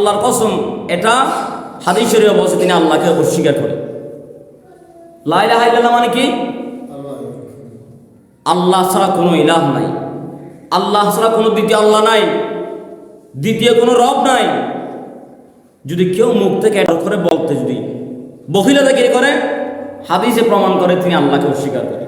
আল্লাহর কসম, এটা হাদিসের অবস্থা তিনি আল্লাহকে অস্বীকার করে। লাইলা মানে কি? আল্লাহ ছাড়া কোনো ইলাহ নাই। আল্লাহ ছাড়া কোনো দ্বিতীয় আল্লাহ নাই। দ্বিতীয় কোনো রব নাই। যদি কেউ মুখ থেকে করে বলতে যদি বহিলা থেকে করে, হাদিসে প্রমাণ করে তিনি আল্লাহকে অস্বীকার করে।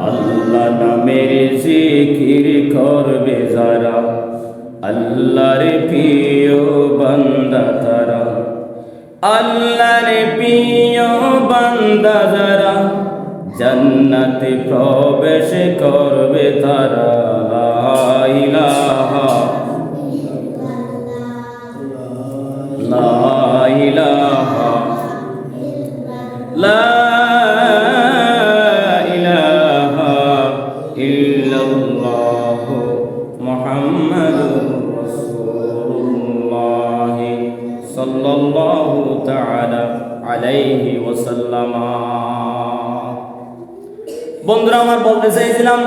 আল্লাহ নামের জিকির করবে যারা। আল্লাহর প্রিয় বান্দা তারা। আল্লাহর প্রিয় বান্দা যারা জান্নাতে প্রবেশ করবে তারা। ইলাহা। বন্ধুরা আমার বলতে চাইছিলাম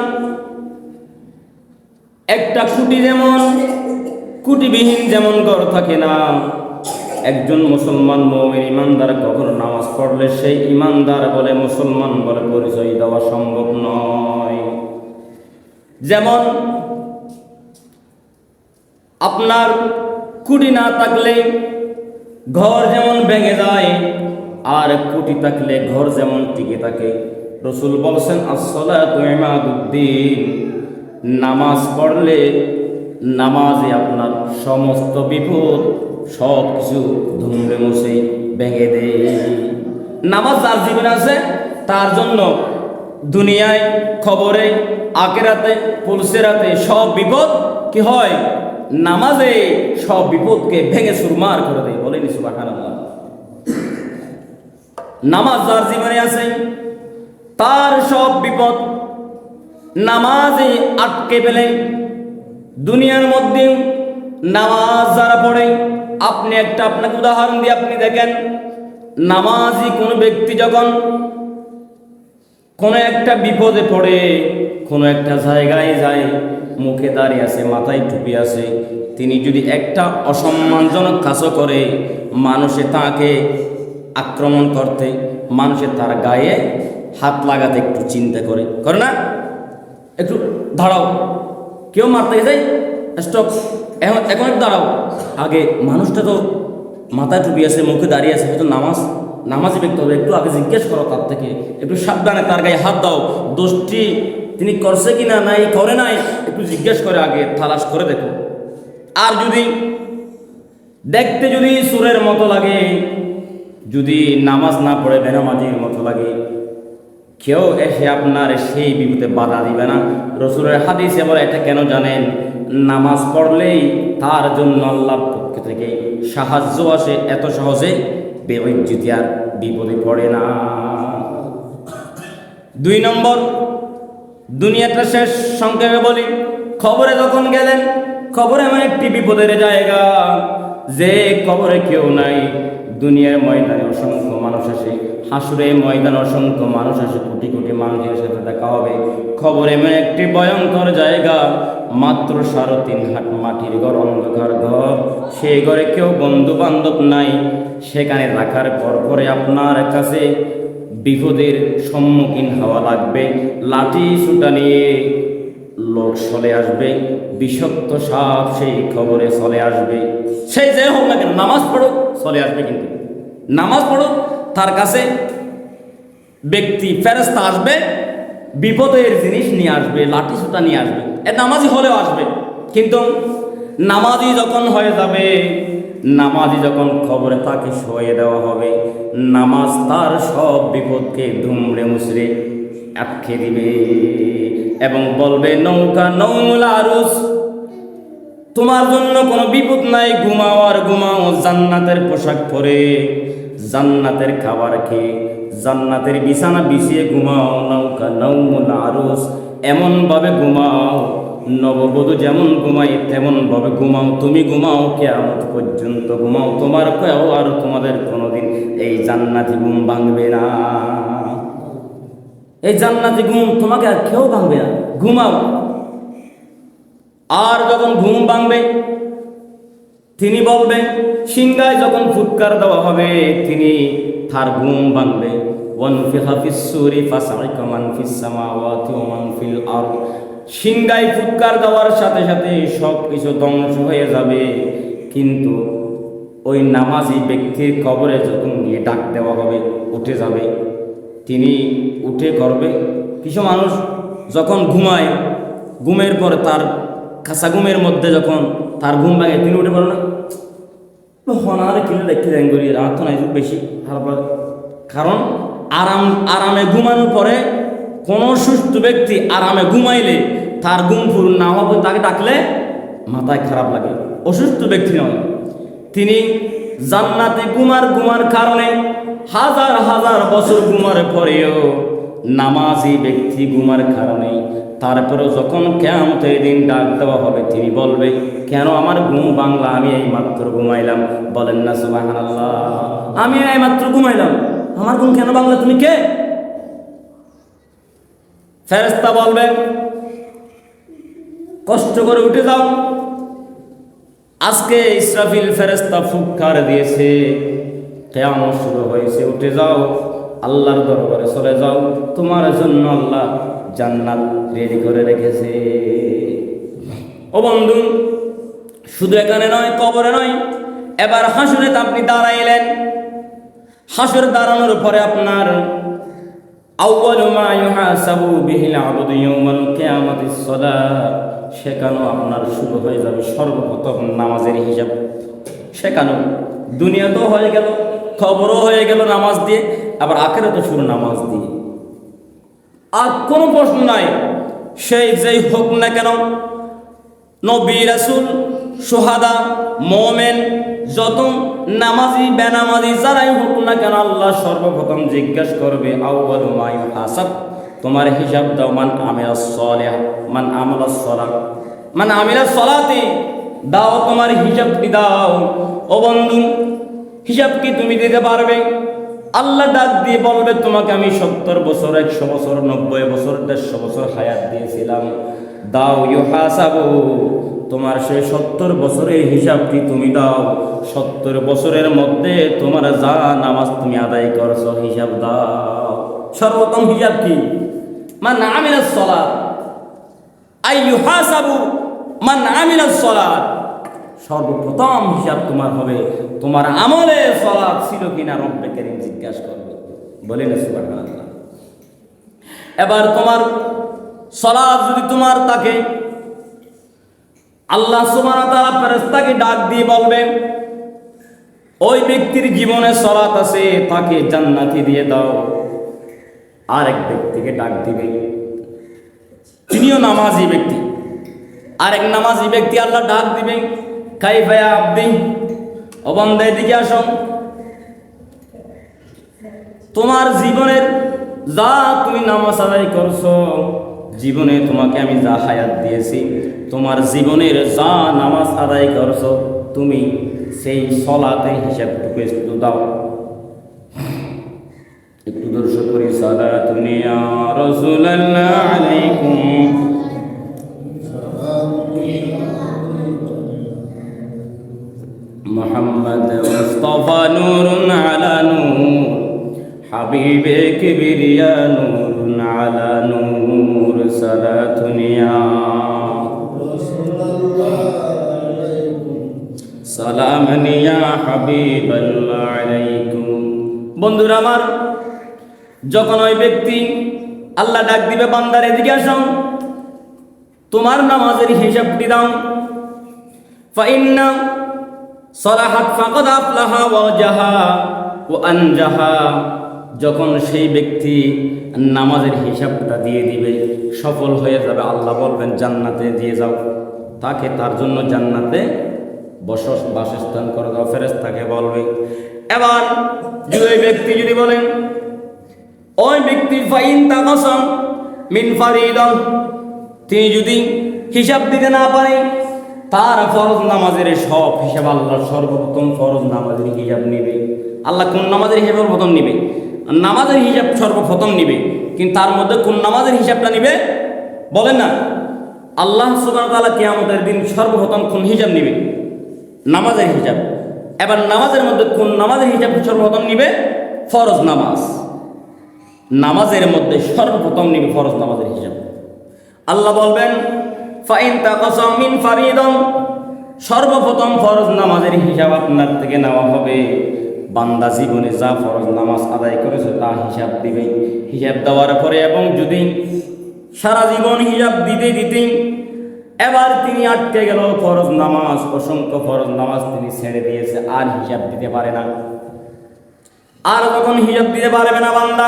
একটা খুঁটি যেমন কুটিবিহীন যেমন ঘর থাকে না একজন মুসলমান মৌমিন ইমানদার কখনো নামাজ পড়লে সেই ইমানদার বলে মুসলমান বলে পরিচয় দেওয়া সম্ভব নয়। যেমন আপনার কুটি না থাকলে ঘর যেমন ভেঙে যায়, আর কুটি থাকলে ঘর যেমন টিকে থাকে। রসুল বলছেন আসসালাতুদ্দিন নামাজ পড়লে নামাজে আপনার সমস্ত বিপদ সব কিছু ধুমড়ে ভেঙে দেয় নামাজ যার জীবনে আছে, তার জন্য দুনিয়ায়, খবরে আকেরাতে পুলসেরাতে সব বিপদ কি হয়? নামাজে সব বিপদকে ভেঙে সুরমার করে দেয়, বলেনি সুবহানাল্লাহ। নামাজ যার জীবনে আছে, তার সব বিপদ নামাজে আটকে পেলে দুনিয়ার মধ্যে নামাজ যারা পড়ে আপনি একটা আপনাকে উদাহরণ দিয়ে আপনি দেখেন, নামাজি কোনো ব্যক্তি যখন কোনো একটা বিপদে পড়ে, কোনো একটা জায়গায় যায়, মুখে দাঁড়িয়ে আছে, মাথায় টুপি আছে, তিনি যদি একটা অসম্মানজনক কাজও করে, মানুষে তাকে আক্রমণ করতে, মানুষে তার গায়ে হাত লাগাতে একটু চিন্তা করে। করে না? একটু দাঁড়াও। কেউ মারতে যায় স্টপ। এখন এখন দাঁড়াও। আগে মানুষটা তো মাথায় টুপি আছে, মুখে দাঁড়িয়ে আছে হয়তো নামাজ নামাজি ব্যক্তি হবে। একটু আগে জিজ্ঞেস করো তার থেকে। একটু সাবধানে তার গায়ে হাত দাও। দোষটি তিনি করছে কি না নাই, করে নাই, একটু জিজ্ঞেস করে আগে তালাশ করে দেখো। আর যদি দেখতে যদি সুরের মতো লাগে, যদি নামাজ না পড়ে বেনামাজির মতো লাগে, কেউ এসে আপনার সেই বিপদে বাধা দিবে না। রসুলের হাদিসে বলে এটা কেন জানেন? নামাজ পড়লেই তার জন্য আল্লাহর পক্ষ থেকে সাহায্য আসে এত সহজে বেইজ্জতি আর বিপদে পড়ে না। দুই নম্বর, দুনিয়াটা শেষ সংক্ষেপে বলি, খবরে যখন গেলেন, খবরে এমন একটি বিপদের জায়গা, যে খবরে কেউ নাই, দুনিয়ার ময়দানে অসংখ্য মানুষ আসে। হাসুরে ময়দান অসংখ্য মানুষ আসে, কোটি কোটি মানুষের সাথে দেখা হবে খবর এমন একটি ভয়ঙ্কর জায়গা, মাত্র সাড়ে তিন হাট মাটির ঘর, অন্ধকার ঘর। সেই ঘরে কেউ বন্ধু বান্ধব নাই, সেখানে রাখার পর পরে আপনার কাছে বিপদের সম্মুখীন হওয়া লাগবে। লাঠি সুটা নিয়ে লোক চলে আসবে, বিষাক্ত সাপ সেই খবরে চলে আসবে। সেই যে হোক না কেন, নামাজ পড়ো, চলে আসবে কিন্তু। নামাজ পড়ো তার কাছে ব্যক্তি ফেরস্তা আসবে, বিপদের জিনিস নিয়ে আসবে লাঠি সুটা নিয়ে আসবে, এ নামাজি হলেও আসবে। কিন্তু নামাজি যখন হয়ে যাবে, নামাজি যখন খবরে তাকে শোয়ে দেওয়া হবে, নামাজ তার সব বিপদকে ধুমড়ে মুচড়ে আটকে দিবে এবং বলবে, নৌকা, নৌমুল আরুস, তোমার জন্য কোনো বিপদ নাই, ঘুমাও আর ঘুমাও, জান্নাতের পোশাক পরে। জান্নাতের খাবার খেয়ে, জান্নাতের বিছানা বিছিয়ে ঘুমাও, নৌকা, নৌমুল, আরুস, এমনভাবে ঘুমাও, নববধূ যেমন ঘুমাই তেমনভাবে ঘুমাও। তুমি ঘুমাও কেমন পর্যন্ত ঘুমাও। তোমার কেউ আর তোমাদের কোনোদিন এই জান্নাতি ঘুম ভাঙবে না। এই জান্নাতি ঘুম তোমাকে আর কেউ ভাঙবে না। ঘুমাও। আর যখন ঘুম ভাঙবে তিনি বলবেন, সিংহায় যখন ফুৎকার দেওয়া হবে, তিনি তার ঘুম ভাঙবে সিংহায় ফুৎকার দেওয়ার সাথে সাথে সব কিছু ধ্বংস হয়ে যাবে। কিন্তু ওই নামাজি ব্যক্তির কবরে যখন গিয়ে ডাক দেওয়া হবে, উঠে যাবে। তিনি উঠে করবে কিছু মানুষ যখন ঘুমায়, ঘুমের পর তার কাঁচা ঘুমের মধ্যে যখন তার ঘুম ভাঙে তিনি উঠে পারো না? হনারে কিলো দেখতে দেন করি রাত তো নাই বেশি তারপর কারণ আরাম, আরামে ঘুমানোর পরে কোনো সুস্থ ব্যক্তি আরামে ঘুমাইলে তার ঘুম পূরণ না পর্যন্ত তাকে ডাকলে মাথায় খারাপ লাগে। অসুস্থ ব্যক্তি নয়। তিনি জান্নাতে ঘুমার ঘুমার কারণে হাজার হাজার বছর ঘুমার পরেও নামাজি ব্যক্তি ঘুমার কারণে তারপরে যখন কেমতের দিন ডাক দেওয়া হবে, তিনি বলবে, কেন আমার ঘুম বাংলা? আমি এই মাত্র ঘুমাইলাম। বলেন না সুবাহান আমি এই মাত্র ঘুমাইলাম। আমার ঘুম কেন বাংলা? তুমি কে? ফেরেস্তা বলবে, কষ্ট করে উঠে যাও। আজকে ইসরাফিল ফেরেস্তা ফুৎকার দিয়েছে। কেমন শুরু হয়েছে। উঠে যাও। আল্লাহর দরবারে চলে যাও। তোমার জন্য আল্লাহ জান্নাত রেডি করে রেখেছে। ও বন্ধু, শুধু এখানে নয়, কবরে নয়, এবার হাসুরে আপনি দাঁড়াইলেন। হাসুর দাঁড়ানোর পরে আপনার সেখানেও আপনার শুরু হয়ে যাবে সর্বপ্রথম নামাজের হিসাব। সেখানেও দুনিয়া তো হয়ে গেল খবরও হয়ে গেল নামাজ দিয়ে, আবার আখেরে তো শুরু নামাজ দিয়ে। আর কোনো প্রশ্ন নাই। সেই যেই হোক না কেন, নবী রাসুল, সোহাদা, মোমেন, যত নামাজি, বেনামাজি, যারাই হোক না কেন, আল্লাহ সর্বপ্রথম জিজ্ঞাসা করবে আউ্বাল মায়ু হাসাব তোমার হিসাব দাও, মান আমিরা সলেহ, মান আমলা সলা মান আমিরা সলাতে, দাও তোমার হিসাব কি দাও। ও বন্ধু, হিসাব কি তুমি দিতে পারবে? আল্লাহ ডাক দিয়ে বলবে, তোমাকে আমি সত্তর বছর, একশো বছর, নব্বই বছর, দেড়শো বছর হায়াত দিয়েছিলাম। দাও ইউ হাসাবো তোমার সেই সত্তর বছরের হিসাবটি তুমি দাও। সত্তর বছরের মধ্যে তোমার যা নামাজ তুমি আদায় করছ, হিসাব দাও। সর্বোত্তম হিসাব কি? মান আমিনা সলাত। আই ইউহাসাবু, মান আমিনা সলাত। সর্বপ্রথম হিসাব তোমার হবে, তোমার আমলে সলাৎ ছিল কিনা রব্বে কেরিম জিজ্ঞাসা করবে। বলে না এবার তোমার সলাৎ যদি তোমার তাকে আল্লাহ ওয়া তাআলা ফেরেশতাকে ডাক দিয়ে বলবেন ওই ব্যক্তির জীবনে সলাৎ আছে, তাকে জান্নাতি দিয়ে দাও। আরেক ব্যক্তিকে ডাক দিবে। তিনিও নামাজি ব্যক্তি। আরেক নামাজি ব্যক্তি আল্লাহ ডাক দিবে। কাইফায়া আব্দি? অবন্ধায় দিকে আসো। তোমার জীবনের যা তুমি নামাজ আদায় করছ, জীবনে তোমাকে আমি যা হায়াত দিয়েছি, তোমার জীবনের যা নামাজ আদায় করছ, তুমি সেই সলাতে হিসাবটুকু একটু দাও। একটু দর্শক করি সাদা তুমি রসুল্লাহ محمد مصطفى نور على نور حبيب كبريا نور على نور صلاة يا সালাম নিয়া হাবিবাল্লাহ আলাইকুম বন্ধুরা আমার যখন ওই ব্যক্তি আল্লাহ ডাক দিবে বান্দার এদিকে আসো তোমার নামাজের হিসাবটি দাও ফাইন্না সলাহাত ফাকাদ আফলাহা ওয়া জাহা ও আনজাহা। যখন সেই ব্যক্তি নামাজের হিসাবটা দিয়ে দিবে, সফল হয়ে যাবে, আল্লাহ বলবেন, জান্নাতে দিয়ে যাও। তাকে তার জন্য জান্নাতে বস, বাসস্থান করে দাও, ফেরেশতাকে বলবে। এবার ওই ব্যক্তি যদি বলেন, ওই ব্যক্তি ফাইন তাকাসম মিন ফারিদন তিনি যদি হিসাব দিতে না পারে তার ফরজ নামাজের সব হিসাব আল্লাহ সর্বপ্রথম ফরজ নামাজের হিসাব নেবে। আল্লাহ কোন নামাজের হিসাব প্রথম নিবে? নামাজের হিসাব সর্বপ্রথম নিবে, কিন্তু তার মধ্যে কোন নামাজের হিসাবটা নিবে? বলেন না। আল্লাহ সুবাহ তাআলা কিয়ামতের দিন সর্বপ্রথম কোন হিসাব নিবে? নামাজের হিসাব। এবার নামাজের মধ্যে কোন নামাজের হিসাব সর্বপ্রথম নিবে? ফরজ নামাজ। নামাজের মধ্যে সর্বপ্রথম নিবে ফরজ নামাজের হিসাব। আল্লাহ বলবেন ফাইন তাকাসাম মিন ফারিদন। সর্বপ্রথম ফরজ নামাজের হিসাব আপনার থেকে নেওয়া হবে। বান্দা জীবনে যা ফরজ নামাজ আদায় করেছে তা হিসাব দিবে। হিসাব দেওয়ার পরে এবং যদি সারা জীবন হিসাব দিতে দিতে এবার তিনি আটকে গেল, ফরজ নামাজ, অসংখ্য ফরজ নামাজ তিনি ছেড়ে দিয়েছে, আর হিসাব দিতে পারে না। আর যখন হিসাব দিতে পারবে না বান্দা।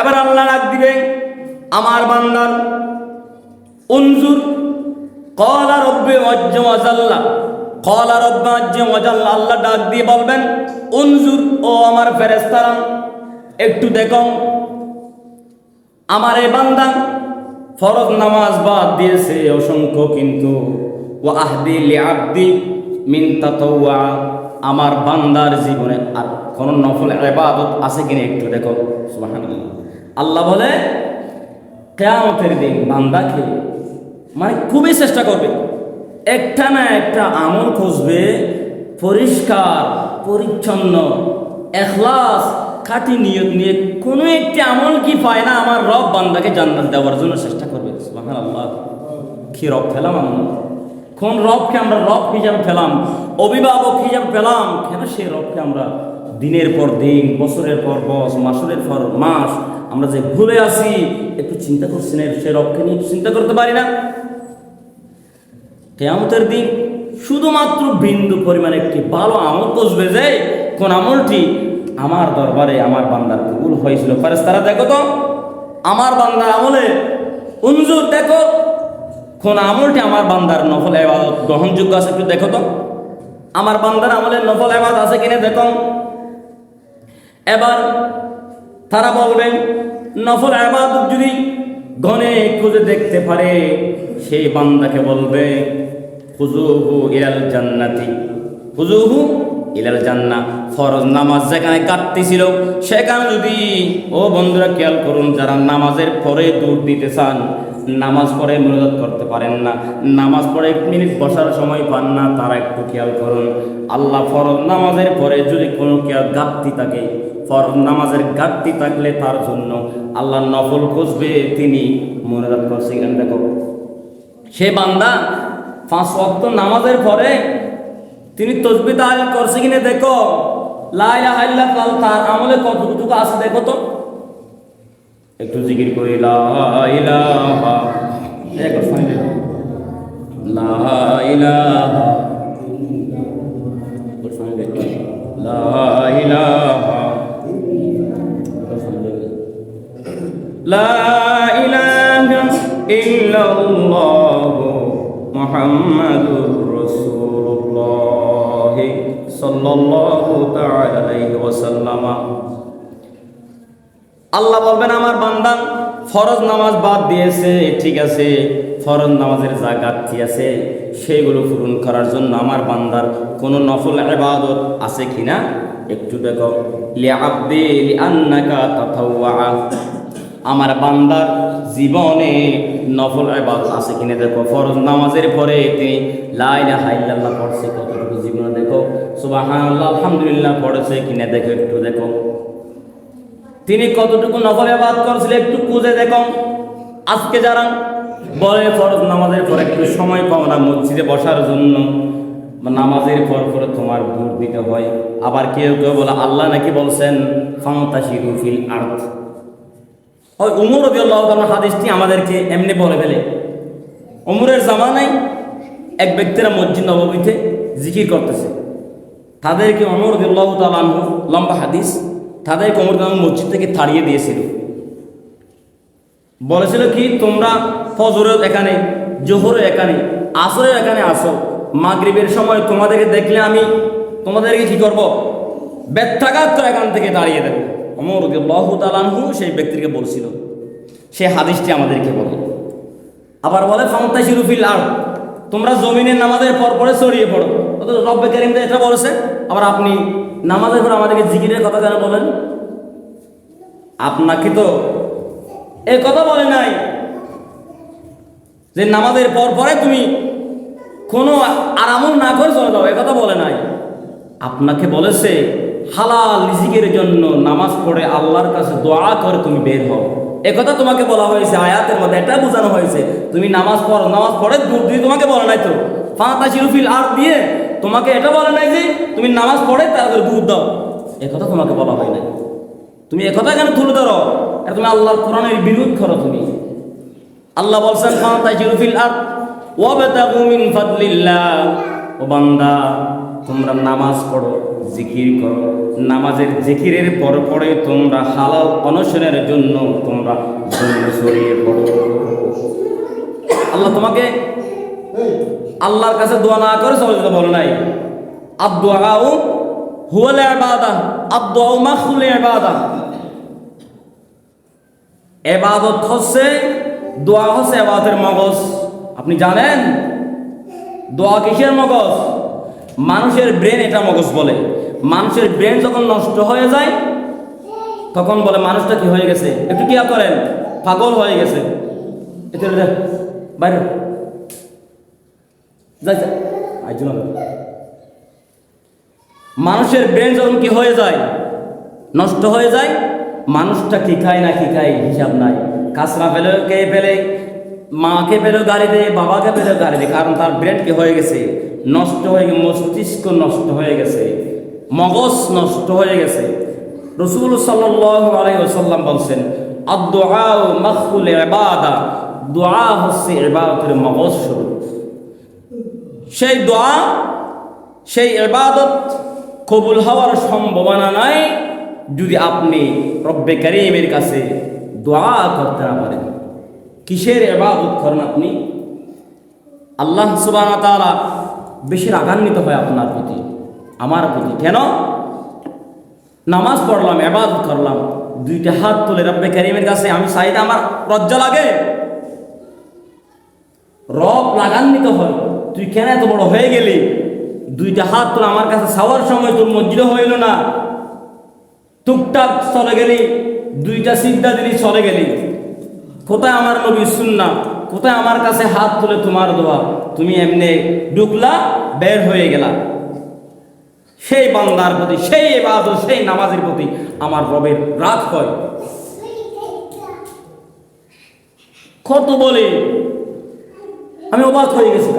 এবার আল্লাহ ডাক দিবে, আমার বান্দার উনজুর, কলা রব্বে অজ্জ ওয়াজাল্লা কলা রব্বে অজ্জ ওয়াজাল্লা আল্লাহ ডাক দিয়ে বলবেন, উনজুর, ও আমার ফেরেস্তারা একটু দেখো আমার এই বান্দা ফরজ নামাজ বাদ দিয়েছে অসংখ্য কিন্তু। ও আহদি লি আব্দি মিন তাতাওয়া, আমার বান্দার জীবনে আর কোন নফল ইবাদত আছে কিনা একটু দেখো আল্লাহ বলে, কেয়ামতের দিন বান্দাকে মানে খুবই চেষ্টা করবে। একটা না একটা আমল খুঁজবে, পরিষ্কার, পরিচ্ছন্ন, এখলাস, খাঁটি নিয়ত নিয়ে কোনো একটি আমল কি পায় না আমার রব বান্দাকে জান্নাত দেওয়ার জন্য চেষ্টা করবে। সুবহানাল্লাহ। কি রব ফেলাম আমরা? কোন রবকে আমরা রব হিসাবে ফেলাম? অভিভাবক হিসাবে পেলাম কেন সেই রবকে আমরা দিনের পর দিন, বছরের পর বছর, মাসের পর মাস আমরা যে ভুলে আসি একটু চিন্তা করছি না সে রবকে নিয়ে চিন্তা করতে পারি না? কেয়ামতের দিন শুধুমাত্র বিন্দু পরিমাণ একটি ভালো আমল বসবে যে, কোন আমলটি আমার দরবারে আমার বান্দার কবুল হয়েছিল। ফারেস তারা দেখো তো, আমার বান্দার আমলে উনজুর দেখো, কোন আমলটি আমার বান্দার নফল এবাদত গ্রহণযোগ্য আছে একটু দেখো তো। আমার বান্দার আমলের নফল এবাদ আছে কিনা দেখো। এবার তারা বলবেন, নফল আবাদত যদি ঘনে খুঁজে দেখতে পারে, সেই বান্দাকে বলবে হুজুহু ইলাল জান্নাতি। হুজুহু ইলাল জান্না ফরজ নামাজ যেখানে কাটতেছিল, সেখানে যদি, ও বন্ধুরা খেয়াল করুন, যারা নামাজের পরে দূর দিতে চান, নামাজ পড়ে মনোজাত করতে পারেন না, নামাজ পড়ে এক মিনিট বসার সময় পান না, তারা একটু খেয়াল করুন। আল্লাহ ফরজ নামাজের পরে যদি কোনো খেয়াল ঘাটতি থাকে, ফরজ নামাজের ঘাটতি থাকলে তার জন্য আল্লাহ নফল খুঁজবে, তিনি মনোজাত করছে এখানে দেখো, সে বান্দা পাঁচ ওয়াক্ত নামাজের পরে তিনি তসবি তাহল করছে কিনা দেখো লাইলা হাইল্লা কাল তার আমলে কতটুকু আছে দেখো তো একটু জিকির করি লা ইলাহা দেখো ফাইনাল লা ইলাহা লা ইলাহা لا إله إلا الله মোহাম্মদুর আল্লাহ বলবেন, আমার বান্দা, ফরজ নামাজ বাদ দিয়েছে, ঠিক আছে, ফরজ নামাজের যা গাঁথি আছে সেইগুলো পূরণ করার জন্য আমার বান্দার কোনো নফল ইবাদত আছে কিনা? একটু দেখো। আমার বান্দার জীবনে নফল ইবাদত আছে কিনা দেখো, ফরজ নামাজের পরে তিনি লা ইলাহা ইল্লাল্লাহ পড়ছে, কতটুকু জীবনে দেখো? সুবহানাল্লাহ, আলহামদুলিল্লাহ পড়েছে কিনা দেখো একটু দেখো। তিনি কতটুকু নফল ইবাদত করেছিল একটু খুঁজে দেখো। আজকে যারা বলে ফরজ নামাজের পর একটু সময় পাও না, মসজিদে বসার জন্য নামাজের পর পরে তোমার ভোট দিতে হয়। আবার কেউ কেউ বলে, আল্লাহ নাকি বলছেন ফান্তাসিরু ফিল আর্থ ওই উমর রবি আল্লাহ হাদিসটি আমাদেরকে এমনি বলে ফেলে। উমরের জামানায় এক ব্যক্তিরা মসজিদ নবমীতে জিকির করতেছে। তাদেরকে অমর রবি আল্লাহ তালানহু লম্বা হাদিস, তাদেরকে অমর তালান মসজিদ থেকে তাড়িয়ে দিয়েছিল। বলেছিল কি, তোমরা ফজরের এখানে, জোহরের এখানে, আসরের এখানে আসো। মাগরিবের সময় তোমাদেরকে দেখলে আমি তোমাদেরকে কি করব? ব্যর্থাঘাত করে এখান থেকে দাঁড়িয়ে দেবো। অমর রবি আল্লাহ তালানহু সেই ব্যক্তিকে বলছিল সেই হাদিসটি আমাদেরকে বলে। আবার বলে ফামতাই শিরুফিল আর তোমরা জমিনের নামাজের পর পরে ছড়িয়ে পড়ো। অথচ রব্বে কারিম এটা বলেছে। আবার আপনি নামাজের পর আমাদেরকে জিকিরের কথা কেন বলেন? আপনাকে তো এ কথা বলে নাই যে নামাজের পর পরে তুমি কোনো আরামল না করে চলে যাও কথা বলে নাই। আপনাকে বলেছে হালাল রিজিকের জন্য নামাজ পড়ে আল্লাহর কাছে দোয়া করে তুমি বের হও। একথা তোমাকে বলা হয়েছে, আয়াতের মধ্যে এটা বোঝানো হয়েছে। তুমি নামাজ পড়ো, নামাজ পড়ে দুধ দিয়ে তোমাকে বলে নাই তো। ফাঁতা শিরুফিল আর দিয়ে তোমাকে এটা বলে নাই যে তুমি নামাজ পড়ে তাদের দুধ দাও। একথা তোমাকে বলা হয় নাই। তুমি একথা কেন তুলে ধরো? এটা তুমি আল্লাহর কোরআনের বিরোধ করো তুমি। আল্লাহ বলছেন ফাঁতাই জিরুফিল আর মিন ফাদলিল্লাহ। ও বান্দা, তোমরা নামাজ পড়ো। জিকির করো। নামাজের জিকিরের পর পরে তোমরা হালাল অনশনের জন্য তোমরা ছড়িয়ে পড়ো। আল্লাহ তোমাকে আল্লাহর কাছে দোয়া না করে চলে যেতে বলে নাই। আদোয়াও হুয়াল ইবাদা আদোয়াও মাখুল ইবাদা। এবাদত হচ্ছে, দোয়া হচ্ছে এবাদতের মগজ। আপনি জানেন? দোয়া কিসের মগজ? মানুষের ব্রেন এটা মগজ বলে। মানুষের ব্রেন যখন নষ্ট হয়ে যায়, তখন বলে, মানুষটা কি হয়ে গেছে? একটু কি করেন, পাগল হয়ে গেছে। বাইরে। যাই মানুষের ব্রেন যখন কি হয়ে যায়, নষ্ট হয়ে যায়, মানুষটা কি খায় না কি খায় হিসাব নাই। কাঁচরা পেলে কে পেলে মাকে পেলেও গাড়ি দেয় বাবাকে পেলেও গাড়ি দেয় কারণ তার ব্রেন কি হয়ে গেছে? নষ্ট হয়ে গেছে, মস্তিষ্ক নষ্ট হয়ে গেছে, মগজ নষ্ট হয়ে গেছে। রসুল আলাইসাল্লাম বলছেন দোয়া হচ্ছে এবাদতের মগজ স্বরূপ সেই দোয়া সেই এবাদত কবুল হওয়ার সম্ভাবনা নাই যদি আপনি রব্বে করিমের কাছে দোয়া করতে না পারেন। কিসের এবাদত করেন আপনি? আল্লাহ সুবাহ তাআলা বেশি রাগান্বিত হয় আপনার প্রতি, আমার প্রতি। কেন? নামাজ পড়লাম এবাদত করলাম, দুইটা হাত তুলে রব্বে করিমের কাছে আমি চাইতে আমার লজ্জা লাগে। রব লাগান্বিত হয়, তুই কেন এত বড় হয়ে গেলি? দুইটা হাত তোর আমার কাছে ছাওয়ার সময় তোর মসজিদ হইল না। টুকটাক চলে গেলি, দুইটা সিদ্ধা দিলি, চলে গেলি। কোথায় আমার নবী সুন্না কোথায় আমার কাছে হাত তুলে তোমার দোয়া? তুমি এমনি ডুকলা বের হয়ে গেলা। সেই বান্দার প্রতি, সেই এবাদত সেই নামাজের প্রতি আমার রবের রাগ হয়। কত বলে? আমি অবাক হয়ে গেছি।